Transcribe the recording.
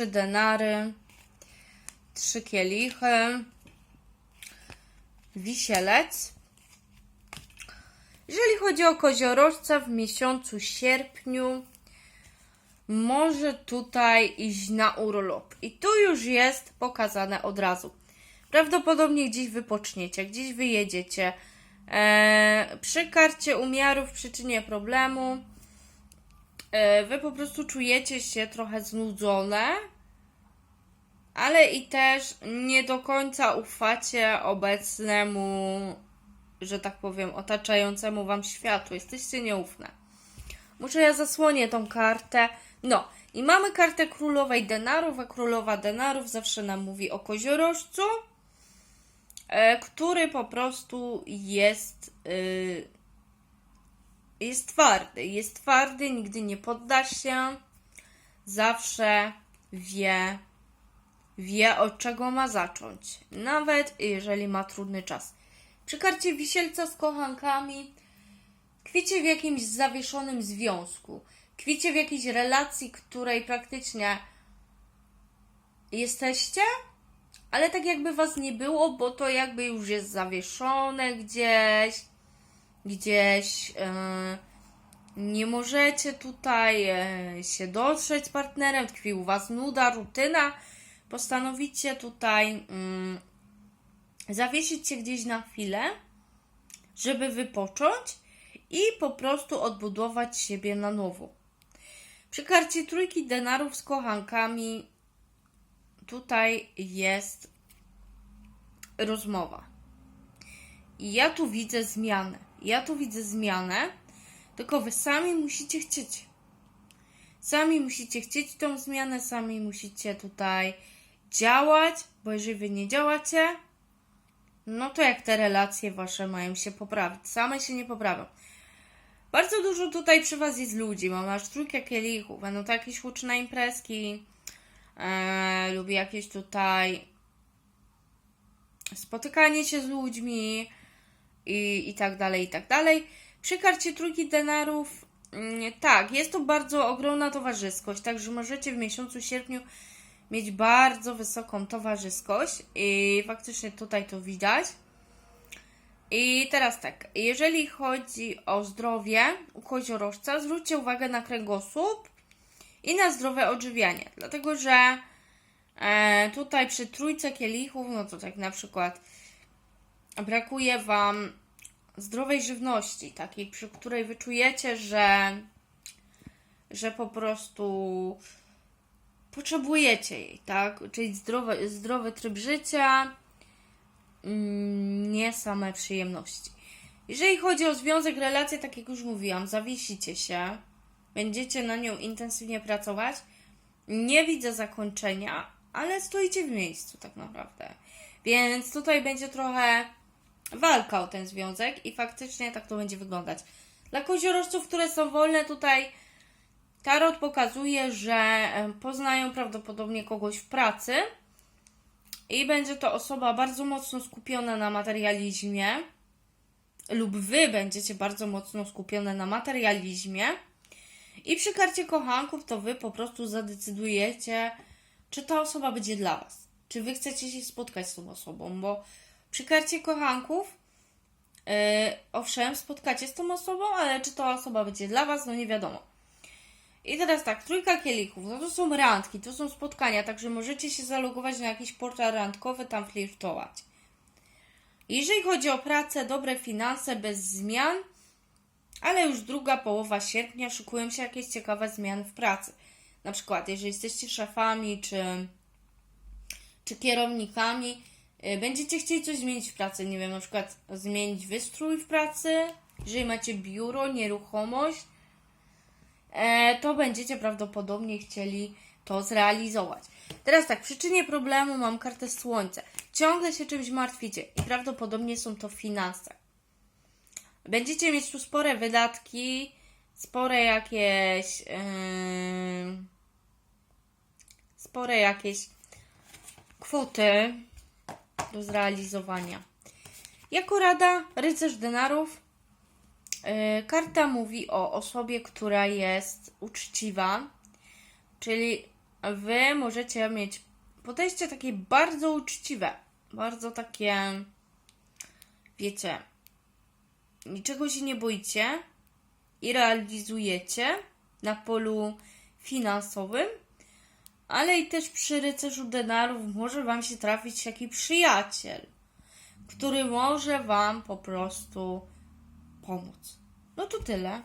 trzy denary, trzy kielichy, wisielec. Jeżeli chodzi o koziorożca w miesiącu sierpniu, może tutaj iść na urlop. I tu już jest pokazane od razu. Prawdopodobnie gdzieś wypoczniecie, gdzieś wyjedziecie. Eee, przy karcie umiaru w przyczynie problemu e, wy po prostu czujecie się trochę znudzone, ale i też nie do końca ufacie obecnemu, że tak powiem, otaczającemu wam światu. Jesteście nieufne. Może ja zasłonię tą kartę. No, i mamy kartę królowej denarów, a królowa denarów zawsze nam mówi o koziorożcu, e, który po prostu jest. y, jest twardy. Jest twardy, nigdy nie podda się. Zawsze wie, wie od czego ma zacząć. Nawet jeżeli ma trudny czas. Przy karcie wisielca z kochankami tkwicie w jakimś zawieszonym związku. Tkwicie w jakiejś relacji, której praktycznie jesteście, ale tak jakby was nie było, bo to jakby już jest zawieszone gdzieś gdzieś e, nie możecie tutaj e, się dotrzeć z partnerem, tkwi u was nuda, rutyna, postanowicie tutaj mm, zawiesić się gdzieś na chwilę, żeby wypocząć i po prostu odbudować siebie na nowo. Przy karcie trójki denarów z kochankami tutaj jest rozmowa. I ja tu widzę zmianę. Ja tu widzę zmianę, tylko wy sami musicie chcieć. Sami musicie chcieć tą zmianę, sami musicie tutaj działać, bo jeżeli wy nie działacie, no to jak te relacje wasze mają się poprawić? Same się nie poprawią. Bardzo dużo tutaj przy was jest ludzi. Mam aż trójkę kielichów. Będą to jakieś huczne imprezki. Lubię jakieś tutaj spotykanie się z ludźmi i, i tak dalej, i tak dalej. Przy karcie trójki denarów, mm, tak, jest to bardzo ogromna towarzyskość, także możecie w miesiącu sierpniu mieć bardzo wysoką towarzyskość i faktycznie tutaj to widać. I teraz tak, jeżeli chodzi o zdrowie u koziorożca, zwróćcie uwagę na kręgosłup i na zdrowe odżywianie, dlatego że e, tutaj przy trójce kielichów, no to tak na przykład brakuje Wam zdrowej żywności, takiej, przy której wyczujecie, że, że po prostu potrzebujecie jej, tak? Czyli zdrowy, zdrowy tryb życia, mm, nie same przyjemności. Jeżeli chodzi o związek, relacje, tak jak już mówiłam, zawiesicie się, będziecie na nią intensywnie pracować. Nie widzę zakończenia, ale stoicie w miejscu tak naprawdę. Więc tutaj będzie trochę walka o ten związek i faktycznie tak to będzie wyglądać. Dla koziorożców, które są wolne, tutaj tarot pokazuje, że poznają prawdopodobnie kogoś w pracy i będzie to osoba bardzo mocno skupiona na materializmie lub wy będziecie bardzo mocno skupione na materializmie i przy karcie kochanków to wy po prostu zadecydujecie, czy ta osoba będzie dla was. Czy wy chcecie się spotkać z tą osobą, bo przy karcie kochanków, yy, owszem, spotkacie z tą osobą, ale czy ta osoba będzie dla Was, no nie wiadomo. I teraz tak, trójka kielichów, no to są randki, to są spotkania, także możecie się zalogować na jakiś portal randkowy, tam flirtować. Jeżeli chodzi o pracę, dobre finanse, bez zmian, ale już druga połowa sierpnia szykują się jakieś ciekawe zmiany w pracy. Na przykład, jeżeli jesteście szefami czy, czy kierownikami, y, będziecie chcieli coś zmienić w pracy, nie wiem, na przykład zmienić wystrój w pracy, jeżeli macie biuro, nieruchomość, to będziecie prawdopodobnie chcieli to zrealizować. Teraz tak, przyczynie problemu mam kartę Słońce. Ciągle się czymś martwicie i prawdopodobnie są to finanse. Będziecie mieć tu spore wydatki, spore jakieś. Yy, spore jakieś kwoty do zrealizowania. Jako rada, rycerz denarów. Yy, karta mówi o osobie, która jest uczciwa, czyli wy możecie mieć podejście takie bardzo uczciwe, bardzo takie, wiecie, niczego się nie boicie i realizujecie na polu finansowym, ale i też przy rycerzu denarów może wam się trafić taki przyjaciel, który może wam po prostu pomóc. No to tyle.